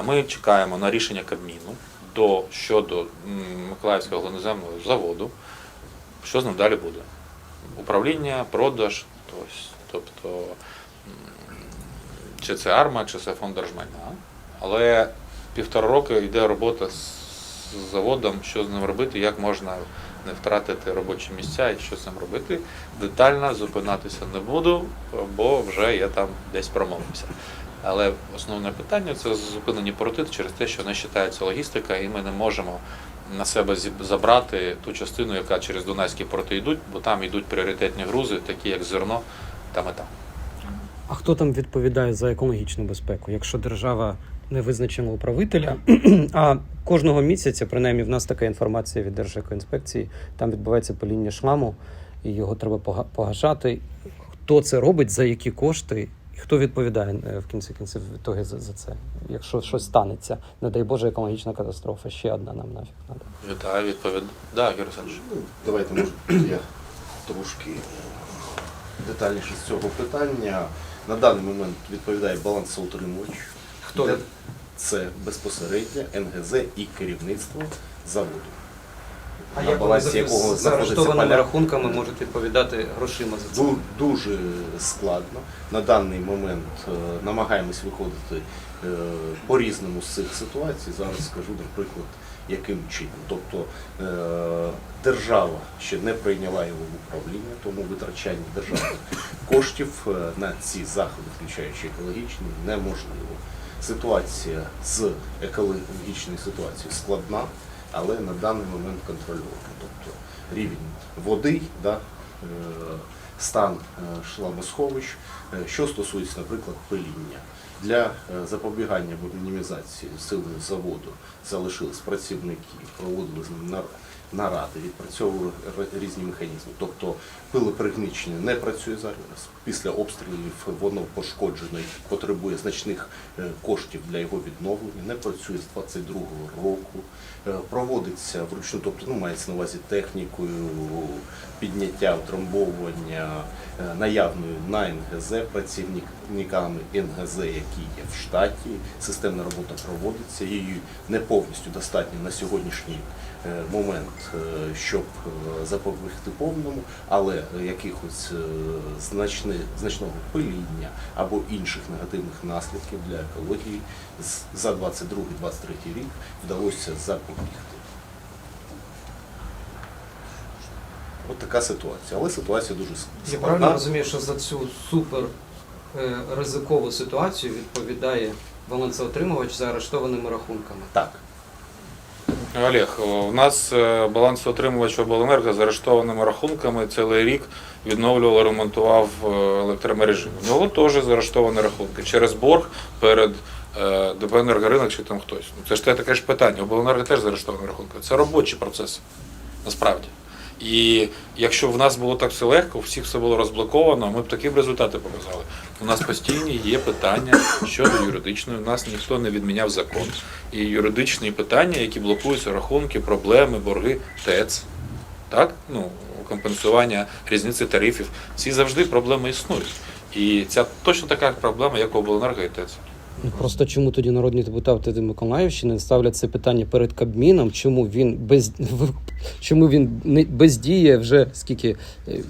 Ми чекаємо на рішення Кабміну до, щодо Миколаївського глиноземного заводу, що з ним далі буде. Управління, продаж, ось, тобто чи це арма, чи це фонд держмайна. Але півтора року йде робота з заводом, що з ним робити, як можна не втратити робочі місця і що з цим робити. Детально зупинатися не буду, бо вже я там десь промовився. Але основне питання це зупинені порти через те, що не вважається логістика, і ми не можемо на себе забрати ту частину, яка через Дунайські порти йдуть, бо там йдуть пріоритетні грузи, такі як зерно та мета. А хто там відповідає за екологічну безпеку? Якщо держава не визначила управителя, а кожного місяця, принаймні в нас така інформація від Держекоінспекції, там відбувається паління шламу, і його треба погашати. Хто це робить, за які кошти, і хто відповідає е, в кінці кінців в за, за це? Якщо щось станеться, не дай Боже, екологічна катастрофа, ще одна нам нафіг треба. Вітаю, відповідь. Да, Юрій Олександрович. Ну, давайте може я трошки детальніше з цього питання. На даний момент відповідає балансоутримувач. Хто Де- Це безпосередньо НГЗ і керівництво заводу. А На як балансі якого з знаходиться арештованими поля- рахунками можуть відповідати грошима за це? Ду- Дуже складно. На даний момент е, намагаємось виходити е, по-різному з цих ситуацій. Зараз скажу, наприклад, яким чином. Тобто е, держава ще не прийняла його в управління, тому витрачання державних коштів е, на ці заходи, включаючи екологічні, неможливо. Ситуація з екологічною ситуацією складна, але на даний момент контрольовано. Тобто рівень води, да, е, стан е, шламосховищ, Е, що стосується, наприклад, пиління. Для запобігання або мінімізації сили заводу залишились працівники, проводили з нар- наради, відпрацьовували різні механізми. Тобто пилопригнічення не працює зараз. Після обстрілів воно пошкоджено і потребує значних е, коштів для його відновлення. Не працює з 22-го року. Е, Проводиться вручну, тобто ну, мається на увазі технікою підняття, утрамбовування е, наявною на НГЗ працівниками НГЗ, які є в штаті. Системна робота проводиться. Її не повністю достатньо на сьогоднішній момент, щоб е, запобігти повному, але якихось е, значни, значного пиління або інших негативних наслідків для екології за 22-23 рік вдалося запобігти. От така ситуація. Але ситуація дуже складна. Я правильно розумію, що за цю супер е, ризикову ситуацію відповідає балансоотримувач за арештованими рахунками. Так. Олег, у нас баланс балансоотримувач обленерго з арештованими рахунками цілий рік відновлював, ремонтував е, електромережі. У нього теж заарештовані рахунки через борг перед е, ДП «Енергоринок» чи там хтось. Ну, Це ж те таке ж питання. Обленерго теж заарештовані рахунки. Це робочі процеси насправді. І якщо в нас було так все легко, всіх все було розблоковано, ми б такі б результати показали. У нас постійні є питання щодо юридичної. У нас ніхто не відміняв закон. І юридичні питання, які блокуються, рахунки, проблеми, борги, ТЕЦ, так? Ну, компенсування різниці тарифів. Ці завжди проблеми існують. І ця точно така проблема, як обленерго і ТЕЦ. Просто чому тоді народні депутати Миколаївщини ставлять це питання перед Кабміном? Чому він без чому він не бездіє вже скільки? Е,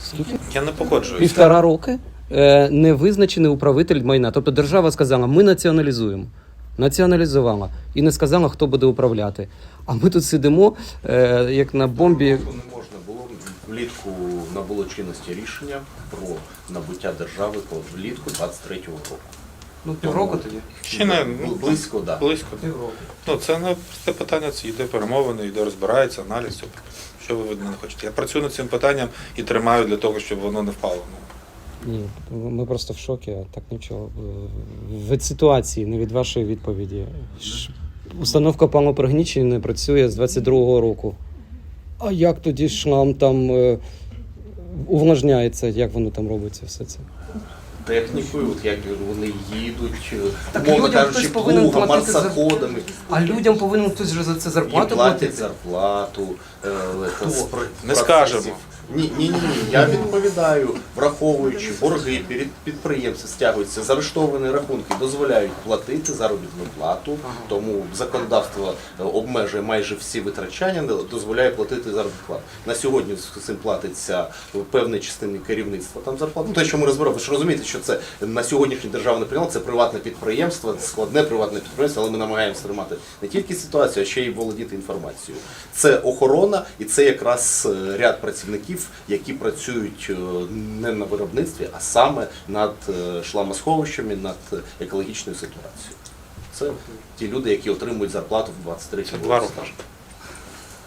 Скільки? Я не погоджуюся. Півтора роки е, не визначений управитель майна. Тобто держава сказала, ми націоналізуємо. Націоналізувала і не сказала, хто буде управляти. А ми тут сидимо, е, як на бомбі. Не можна було влітку набуло чинності рішення про набуття держави влітку 23-го року. Ну, півроку тоді. Ще не ну, близько, да. близько. Півроку. Ну, це не це питання, це йде перемовини, йде розбирається, аналіз. Що ви від мене хочете? Я працюю над цим питанням і тримаю для того, щоб воно не впало. Ні, ми просто в шокі, так нічого. Від ситуації, не від вашої відповіді. Установка палопригнічення не працює з 22-го року. А як тоді шлам там е, увлажняється, як воно там робиться все це? Технікою, от як вони їдуть, Так умовно людям кажучи, хтось повинен плуга, платити за- марсоходами. А людям повинен хтось вже за це Їм зарплату платять платити. зарплату. е, Хто? з пр- Не процесів. скажемо. Ні, ні, ні, ні. Я відповідаю, враховуючи борги перед підприємства стягуються, заарештовані рахунки дозволяють платити заробітну плату, тому законодавство е, обмежує майже всі витрачання, не дозволяє платити заробітну плату. На сьогодні з цим платиться в певній частині керівництва там зарплата. Ну, те, що ми розберемо, ви ж розумієте, що це на сьогоднішній державний прийом, це приватне підприємство, складне приватне підприємство, але ми намагаємося тримати не тільки ситуацію, а ще й володіти інформацією. Це охорона і це якраз е, ряд працівників, які працюють е, не на виробництві, а саме над е, шламосховищами, над екологічною ситуацією. Це ті люди, які отримують зарплату в 23 Це два роки.